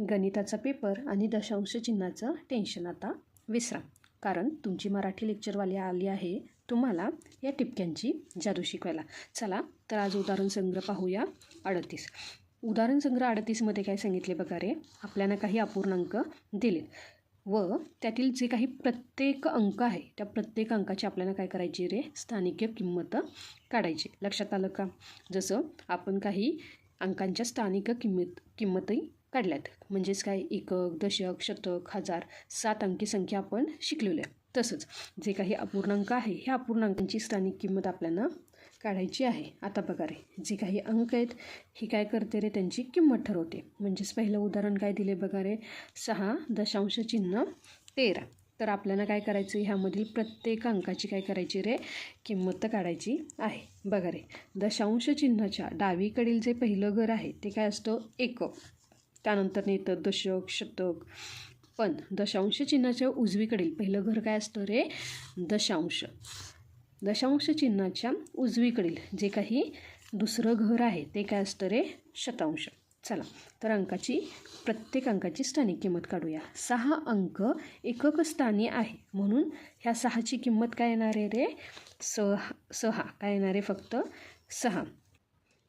गणिताचा पेपर आणि दशांश चिन्हाचं टेन्शन आता विसरा. कारण तुमची मराठी लेक्चरवाली आली आहे तुम्हाला या टिपक्यांची जादू शिकवायला. चला तर आज उदाहरण संग्रह पाहूया अडतीस. उदाहरण संग्रह अडतीसमध्ये काय सांगितले बघा रे? आपल्याला काही अपूर्णांक दिले. व त्यातील जे काही प्रत्येक अंक आहे त्या प्रत्येक अंकाची आपल्याला काय करायची रे? स्थानिक किंमत काढायची. लक्षात आलं का? जसं आपण काही अंकांच्या स्थानिक किंमत किंमतही काढल्यात. म्हणजेच काय? एकक दशक शतक हजार सात अंकी संख्या आपण शिकलेलो आहे. तसंच जे काही अपूर्णांक आहे ह्या अपूर्णांकांची स्थानिक किंमत आपल्याला काढायची आहे. आता बघा रे जे काही अंक आहेत ही काय करते रे? त्यांची किंमत ठरवते. म्हणजेच पहिलं उदाहरण काय दिले बघा रे? सहा दशांश चिन्ह तेरा. तर आपल्याला काय करायचं ह्यामधील प्रत्येक अंकाची काय करायची रे? किंमत काढायची आहे. बघा रे दशांश चिन्हाच्या डावीकडील जे पहिलं घर आहे ते काय असतं? एकक त्यानंतर येतं दशक शतक. पण दशांश चिन्हाच्या उजवीकडील पहिलं घर काय असतं रे? दशांश. दशांश चिन्हाच्या उजवीकडील जे काही दुसरं घर आहे ते काय असतं रे? शतांश. चला तर अंकाची प्रत्येक अंकाची स्थानिक किंमत काढूया. सहा अंक एकक स्थानी आहे. म्हणून ह्या सहाची किंमत काय येणार आहे रे? सहा सहा. काय येणार आहे फक्त? सहा.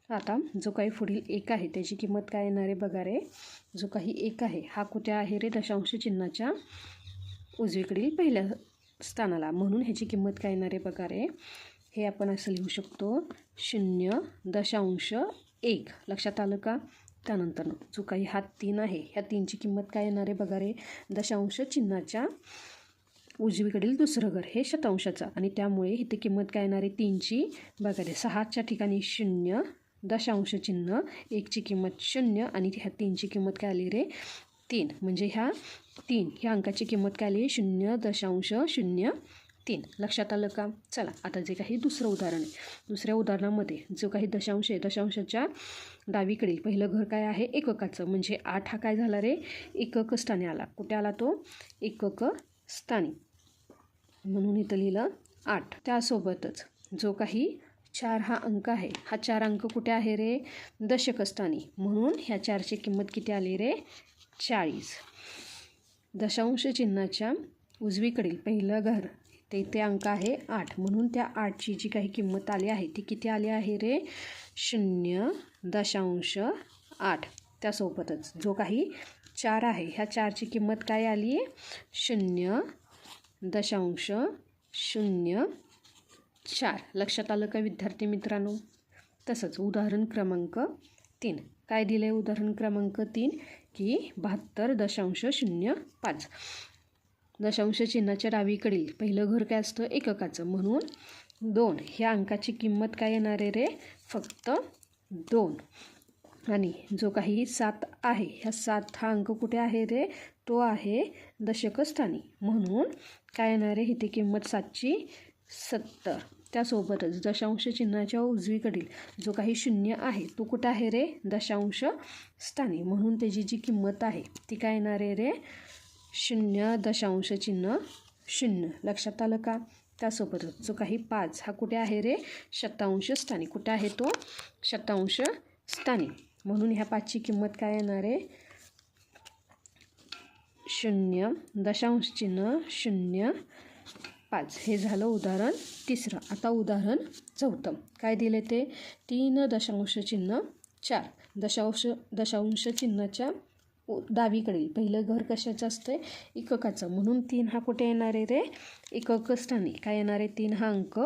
आता जो काही पुढील एक आहे त्याची किंमत काय येणार आहे बघा रे. जो काही एक आहे हा कुठे आहे रे दशांश चिन्हाच्या उजवीकडील पहिल्या स्थानाला. म्हणून ह्याची किंमत काय येणार आहे बघा रे. हे आपण असं लिहू शकतो शून्य दशांश एक. लक्षात आलं का? त्यानंतर जो काही हा तीन आहे ह्या तीनची किंमत काय येणार आहे बघा रे. दशांश चिन्हाच्या उजवीकडील दुसरं घर हे शतांशाचं. आणि त्यामुळे इथे किंमत काय येणार आहे? तीनची. बघा रे सहाच्या ठिकाणी शून्य दशांश चिन्ह एकची किंमत शून्य आणि ह्या तीनची किंमत काय आली रे? तीन. म्हणजे ह्या तीन. ह्या अंकाची किंमत काय आली? शून्य दशांश शून्य तीन. लक्षात आलं का? चला आता जे काही दुसरं उदाहरण आहे. दुसऱ्या उदाहरणामध्ये जो काही दशांश आहे दशांशाच्या डावीकडे पहिलं घर काय आहे? एककाचं. म्हणजे आठ हा काय झाला रे? एकक स्थानी आला. कुठे आला तो? एकक स्थानी. म्हणून इथं लिहिलं आठ. त्यासोबतच जो काही चार हा अंक आहे. हा चार अंक कुठे आहे रे? दशकस्थानी. म्हणून ह्या चारची किंमत किती आली रे? चाळीस. दशांश चिन्हाच्या उजवीकडील पहिलं घर ते ते अंक आहे आठ. म्हणून त्या आठची जी काही किंमत आली आहे ती किती आली आहे रे? शून्य दशांश आठ. त्यासोबतच जो काही चार आहे ह्या चारची किंमत काय आली? आहे शून्य दशांश शून्य चार. लक्षात आलं का विद्यार्थी मित्रांनो? तसंच उदाहरण क्रमांक तीन. काय दिलं आहे उदाहरण क्रमांक तीन? की बहात्तर दशांश शून्य पाच. दशांश चिन्हाच्या डावीकडील पहिलं घर काय असतं? एककाचं. म्हणून दोन. ह्या अंकाची किंमत काय येणार आहे रे? फक्त दोन. आणि जो काही सात आहे ह्या सात हा अंक कुठे आहे रे? तो आहे दशकस्थानी. म्हणून काय येणार आहे? इथे किंमत सातची सत्तर. त्यासोबतच दशांश चिन्हाच्या उजवीकडील जो काही शून्य आहे तो कुठं आहे रे? दशांश स्थानी. म्हणून त्याची जी किंमत आहे ती काय येणार आहे रे? शून्य दशांश चिन्ह शून्य. लक्षात आलं का? त्यासोबतच जो काही पाच हा कुठे आहे रे? शतांश स्थानी. कुठे आहे तो? शतांश स्थानी. म्हणून ह्या पाचची किंमत काय येणार आहे? शून्य दशांश चिन्ह शून्य. पाच. हे झालं उदाहरण तिसरं. आता उदाहरण चौथं. काय दिले ते? तीन दशांश चिन्ह चार. दशांश दशांश चिन्हाच्या डावीकडील. पहिलं घर कशाचं असतं एककाचं. म्हणून तीन हा कुठे येणार आहे रे? एकक स्थानी काय येणार आहे? तीन हा अंक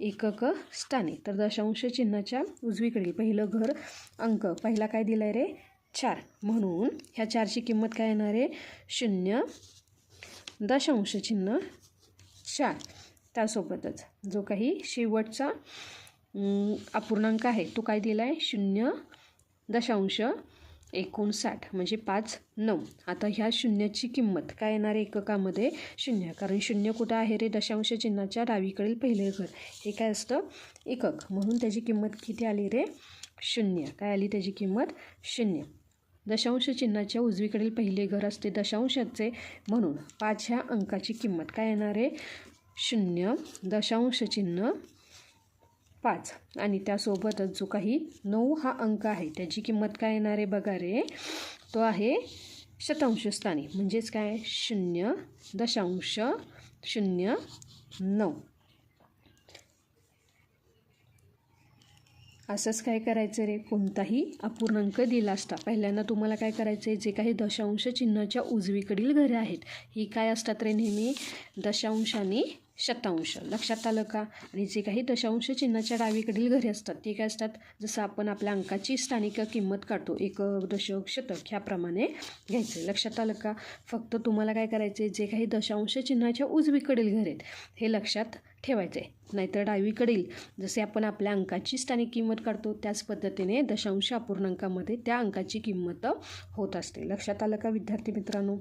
एकक स्थानी तर दशांश चिन्हाच्या उजवीकडील पहिलं घर अंक. पहिला काय दिला आहे रे? चार. म्हणून ह्या चारची किंमत काय येणार आहे? शून्य दशांश चिन्ह चार त्यासोबतच जो काही शेवटचा अपूर्णांक आहे तो काय दिला आहे शून्य दशांश एकोणसाठ म्हणजे पाच नऊ. आता ह्या शून्याची किंमत काय येणार आहे एककामध्ये? शून्य. कारण शून्य कुठं आहे रे? दशांश चिन्हाच्या डावीकडील पहिले घर. हे काय असतं? एकक. म्हणून त्याची किंमत किती आली रे? शून्य. काय आली त्याची किंमत? शून्य. दशांश चिन्हाच्या उजवीकडील पहिले घर असते. दशांशाचे म्हणून पाच ह्या अंकाची किंमत काय येणार आहे? शून्य दशांश चिन्ह पाच. आणि त्यासोबतच जो काही नऊ हा अंक आहे त्याची किंमत काय येणार आहे बघा रे? तो आहे शतांश स्थानी. म्हणजेच काय? शून्य दशांश शून्य नऊ. असंच काय करायचं रे? कोणताही अपूर्णांक दिला असता. पहिल्यांदा तुम्हाला काय करायचं आहे जे काही दशांश चिन्हाच्या उजवीकडील घरे आहेत ही काय असतात रे नेहमी? दशांशाने शतांश. लक्षात आलं का? आणि जे काही दशांश चिन्हाच्या डावीकडील घरे असतात ते काय असतात? जसं आपण आपल्या अंकाची स्थानिक किंमत काढतो एक दशक शतक ह्याप्रमाणे घ्यायचं. लक्षात आलं का? फक्त तुम्हाला काय करायचं आहे जे काही दशांश चिन्हाच्या उजवीकडील घरे आहेत हे लक्षात ठेवायचं आहे नाहीतर डावीकडील जसे आपण आपल्या अंकाची स्थानिक किंमत काढतो त्याच पद्धतीने दशांश अपूर्णांकामध्ये त्या अंकाची किंमत होत असते. लक्षात आलं का विद्यार्थी मित्रांनो?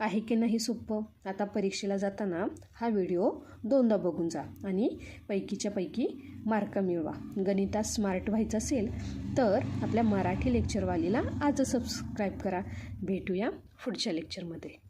आहे की नाही सोपं आता परीक्षेला जाताना हा व्हिडिओ दोनदा बघून जा आणि पैकीच्या पैकी मार्क मिळवा. गणितात स्मार्ट व्हायचं असेल तर आपल्या मराठी लेक्चरवालीला आज सबस्क्राईब करा. भेटूया पुढच्या लेक्चरमध्ये